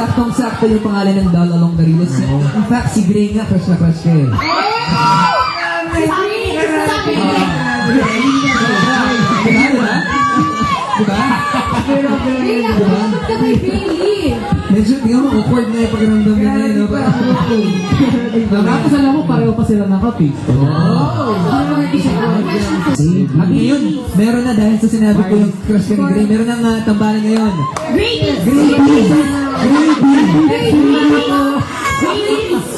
saktong-sakto yung pangalan ng Dal along the Riles. In fact, si Gray nga, crush na crush ka eh. Diba? Diba? Diba? Bakit ka kay Bailey? Medyo, tingnan mo, awkward na yung pakiramdam niya ngayon. no? Parang, Tapos alam mo, pareho pa sila nakapi. At ngayon, meron na dahil sa sinabi ko yung crush ka ni Gray, meron na nga tambalan ngayon. Bees!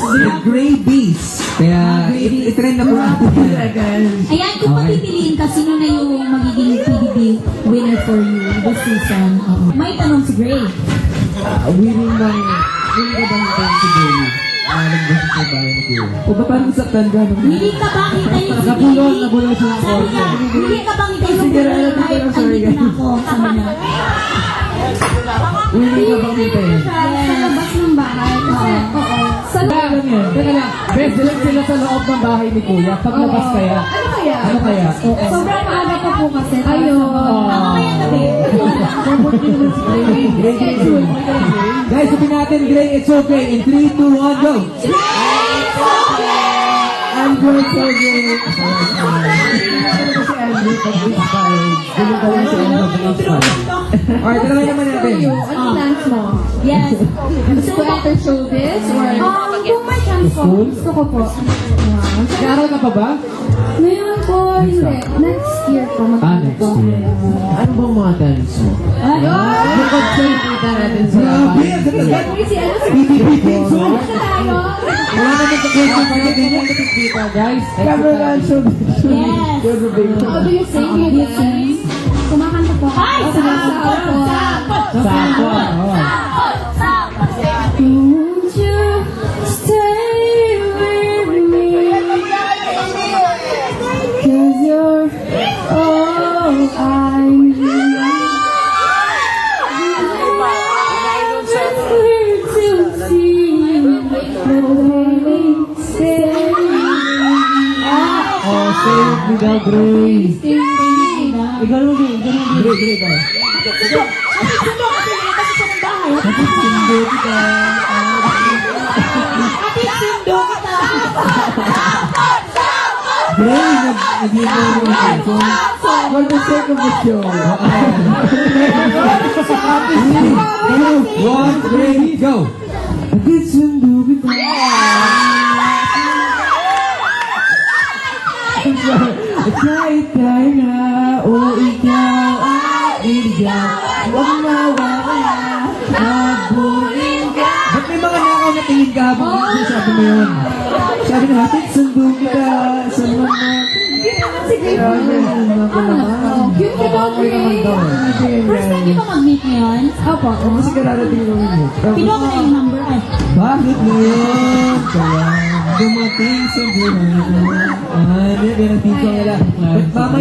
The Gray Bees! Kaya, it- itrend na po natin yan. Ayan, kung papipiliin ka, sino na yung magiging PBB winner for you this season? May tanong si Gray. Winning ng, winning ka bang ito si Gray? Malang ba sa bayan Gray? O ba parang sa tanda nung Willing ka ba hintayin si Nabulol, Bailey? nabulol siya ng Sabi niya, willing ka bang hintayin si ano, kahit sorry, andito na ako? Sabi niya. Winning ka bang hintayin? Sa labas ng bahay. Oo. Sa yan. Teka lang, best lang sila sa loob ng bahay ni Kuya. Paglabas kaya. Ano kaya? Ano kaya? Sobrang maaga pa po kasi. Ayun. Gray, Gray, Gray. Guys, sabi natin, Gray, it's okay. In 3, 2, 1, go! Andrew, it's okay. Alright, tanongin naman natin. Ano plans mo? Yes. Gusto ko enter showbiz or? Um, kung may chance School? gusto ko po. Nag-aaral ka pa ba? Ngayon po, hindi. Next year po. Ah, next year. Ano bang mga talents mo? Ayun! Bukod sa ipita natin sa Grabe. Uy, si ano? Ano tayo? Wala naman sa question pa natin yan. Ipita, guys. Yes. How do you sing? Do you sing? Save me the grace. With me. Ikaw naman, Gray. Ikaw naman, Gray. Gray, ikaw. Sundo kita. Gray, nag-iibaw mo naman. For the sake of the show. Two, one, three, go! Agad sundo kita. Kahit tayo na, o ikaw ang iligaw. Huwag mawawala, habulin ka. Ba't may mga nakaw na tingin ka habang oh. sabi mo yun? Sabi na, hatid sundo kita sa mga... Sige, Cute ka daw, Gray. First time niyo ba mag-meet ngayon? Opo. Kasi kararating mo yun. Kinuha ko na yung number. Ay, Bakit ngayon? Kaya dumating sa buhay. Ah, tito nila. Ba't mama